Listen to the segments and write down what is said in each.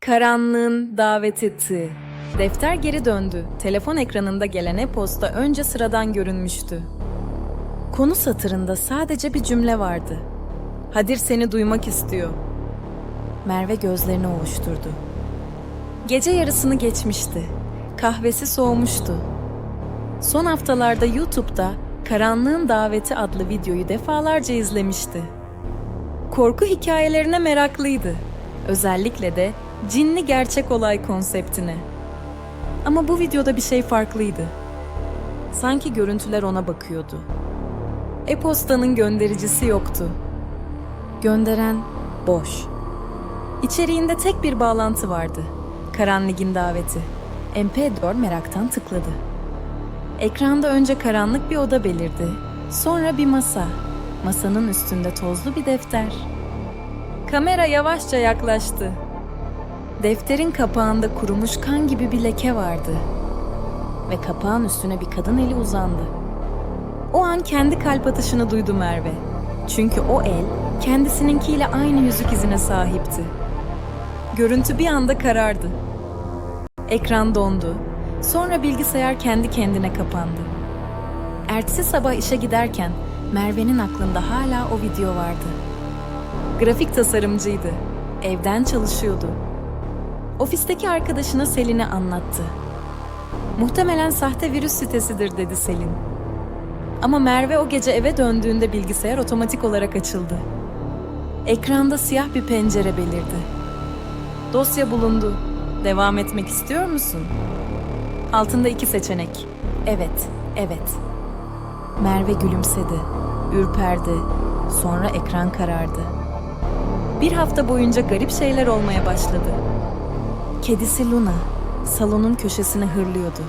Karanlığın davet ettiği. Defter geri döndü. Telefon ekranında gelen e-posta önce sıradan görünmüştü. Konu satırında sadece bir cümle vardı. Hadir seni duymak istiyor. Merve gözlerini ovuşturdu. Gece yarısını geçmişti. Kahvesi soğumuştu. Son haftalarda YouTube'da Karanlığın Daveti adlı videoyu defalarca izlemişti. Korku hikayelerine meraklıydı. Özellikle de cinli gerçek olay konseptine. Ama bu videoda bir şey farklıydı. Sanki görüntüler ona bakıyordu. E-postanın göndericisi yoktu. Gönderen boş. İçeriğinde tek bir bağlantı vardı. Karanlık'ın daveti. MP4 meraktan tıkladı. Ekranda önce karanlık bir oda belirdi. Sonra bir masa. Masanın üstünde tozlu bir defter. Kamera yavaşça yaklaştı. Defterin kapağında kurumuş kan gibi bir leke vardı. Ve kapağın üstüne bir kadın eli uzandı. O an kendi kalp atışını duydu Merve. Çünkü o el kendisininkiyle aynı yüzük izine sahipti. Görüntü bir anda karardı. Ekran dondu. Sonra bilgisayar kendi kendine kapandı. Ertesi sabah işe giderken Merve'nin aklında hala o video vardı. Grafik tasarımcıydı. Evden çalışıyordu. Ofisteki arkadaşına Selin'e anlattı. Muhtemelen sahte virüs sitesidir dedi Selin. Ama Merve o gece eve döndüğünde bilgisayar otomatik olarak açıldı. Ekranda siyah bir pencere belirdi. Dosya bulundu. Devam etmek istiyor musun? Altında iki seçenek. Evet, evet. Merve gülümsedi, ürperdi. Sonra ekran karardı. Bir hafta boyunca garip şeyler olmaya başladı. Kedisi Luna salonun köşesine hırlıyordu.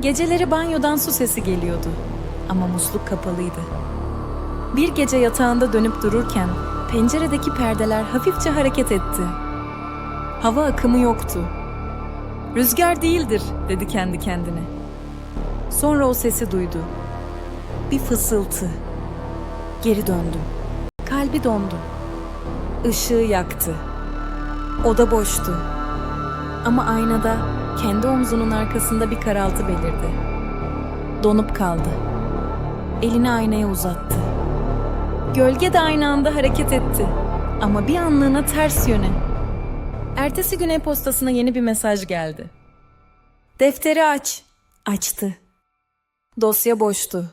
Geceleri banyodan su sesi geliyordu ama musluk kapalıydı. Bir gece yatağında dönüp dururken penceredeki perdeler hafifçe hareket etti. Hava akımı yoktu. Rüzgar değildir dedi kendi kendine. Sonra o sesi duydu. Bir fısıltı. Geri döndü. Kalbi dondu. Işığı yaktı. Oda boştu. Ama aynada kendi omzunun arkasında bir karaltı belirdi. Donup kaldı. Elini aynaya uzattı. Gölge de aynı anda hareket etti. Ama bir anlığına ters yöne. Ertesi gün e-postasına yeni bir mesaj geldi. Defteri aç. Açtı. Dosya boştu.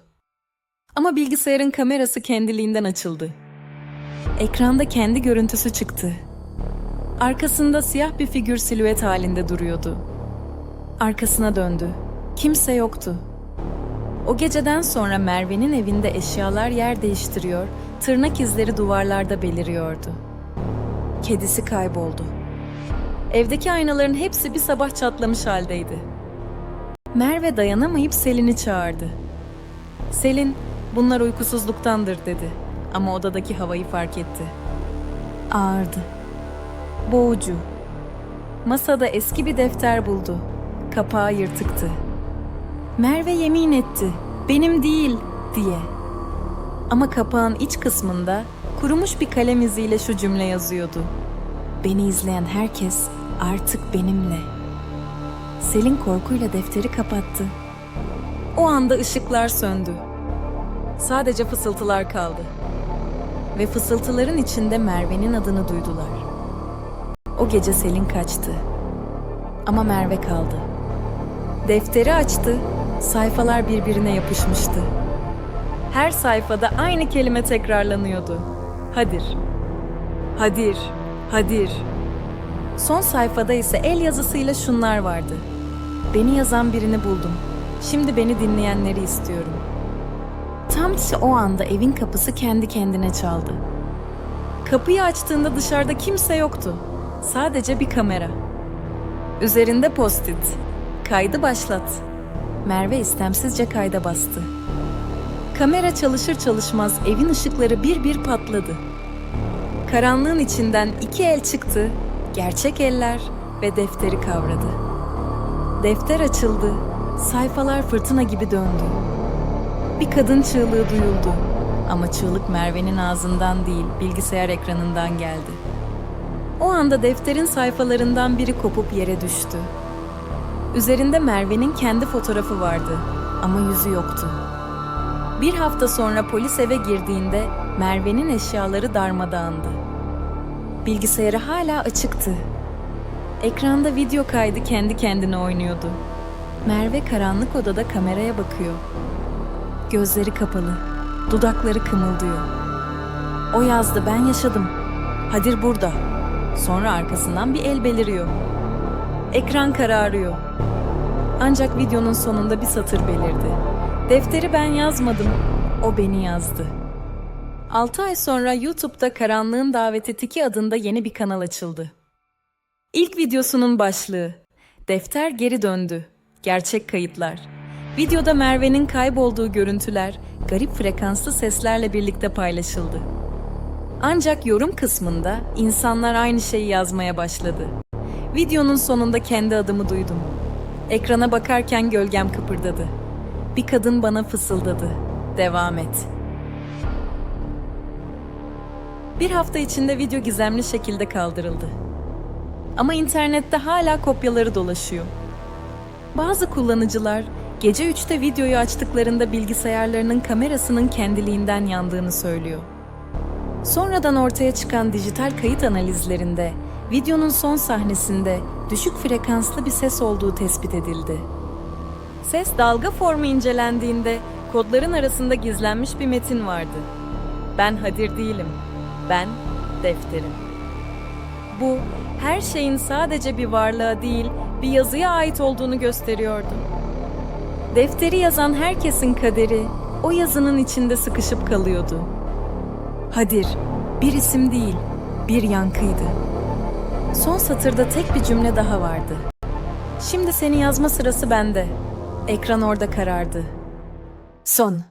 Ama bilgisayarın kamerası kendiliğinden açıldı. Ekranda kendi görüntüsü çıktı. Arkasında siyah bir figür silüet halinde duruyordu. Arkasına döndü. Kimse yoktu. O geceden sonra Merve'nin evinde eşyalar yer değiştiriyor, tırnak izleri duvarlarda beliriyordu. Kedisi kayboldu. Evdeki aynaların hepsi bir sabah çatlamış haldeydi. Merve dayanamayıp Selin'i çağırdı. Selin, bunlar uykusuzluktandır dedi ama odadaki havayı fark etti. Ağırdı. Boğucu. Masada eski bir defter buldu. Kapağı yırtıktı. Merve yemin etti. Benim değil diye. Ama kapağın iç kısmında kurumuş bir kalem iziyle şu cümle yazıyordu. Beni izleyen herkes artık benimle. Selin korkuyla defteri kapattı. O anda ışıklar söndü. Sadece fısıltılar kaldı. Ve fısıltıların içinde Merve'nin adını duydular. O gece Selin kaçtı. Ama Merve kaldı. Defteri açtı, sayfalar birbirine yapışmıştı. Her sayfada aynı kelime tekrarlanıyordu. Hadir. Hadir. Hadir. Son sayfada ise el yazısıyla şunlar vardı. Beni yazan birini buldum. Şimdi beni dinleyenleri istiyorum. Tam işte o anda evin kapısı kendi kendine çaldı. Kapıyı açtığında dışarıda kimse yoktu. Sadece bir kamera. Üzerinde post-it. Kaydı başlat. Merve istemsizce kayda bastı. Kamera çalışır çalışmaz evin ışıkları bir bir patladı. Karanlığın içinden iki el çıktı, gerçek eller ve defteri kavradı. Defter açıldı, sayfalar fırtına gibi döndü. Bir kadın çığlığı duyuldu ama çığlık Merve'nin ağzından değil, bilgisayar ekranından geldi. O anda defterin sayfalarından biri kopup yere düştü. Üzerinde Merve'nin kendi fotoğrafı vardı ama yüzü yoktu. Bir hafta sonra polis eve girdiğinde Merve'nin eşyaları darmadağındı. Bilgisayarı hala açıktı. Ekranda video kaydı kendi kendine oynuyordu. Merve karanlık odada kameraya bakıyor. Gözleri kapalı, dudakları kımıldıyor. O yazdı, ben yaşadım. Hadir burada. Sonra arkasından bir el beliriyor. Ekran kararıyor. Ancak videonun sonunda bir satır belirdi. Defteri ben yazmadım, o beni yazdı. 6 ay sonra YouTube'da Karanlığın Daveti Tiki adında yeni bir kanal açıldı. İlk videosunun başlığı Defter geri döndü. Gerçek kayıtlar. Videoda Merve'nin kaybolduğu görüntüler garip frekanslı seslerle birlikte paylaşıldı. Ancak yorum kısmında insanlar aynı şeyi yazmaya başladı. Videonun sonunda kendi adımı duydum. Ekrana bakarken gölgem kıpırdadı. Bir kadın bana fısıldadı. Devam et. Bir hafta içinde video gizemli şekilde kaldırıldı. Ama internette hala kopyaları dolaşıyor. Bazı kullanıcılar gece 3'te videoyu açtıklarında bilgisayarlarının kamerasının kendiliğinden yandığını söylüyor. Sonradan ortaya çıkan dijital kayıt analizlerinde videonun son sahnesinde düşük frekanslı bir ses olduğu tespit edildi. Ses dalga formu incelendiğinde kodların arasında gizlenmiş bir metin vardı. Ben Hadir değilim. Ben defterim. Bu her şeyin sadece bir varlığa değil, bir yazıya ait olduğunu gösteriyordu. Defteri yazan herkesin kaderi o yazının içinde sıkışıp kalıyordu. Hadir, bir isim değil, bir yankıydı. Son satırda tek bir cümle daha vardı. Şimdi seni yazma sırası bende. Ekran orada karardı. Son.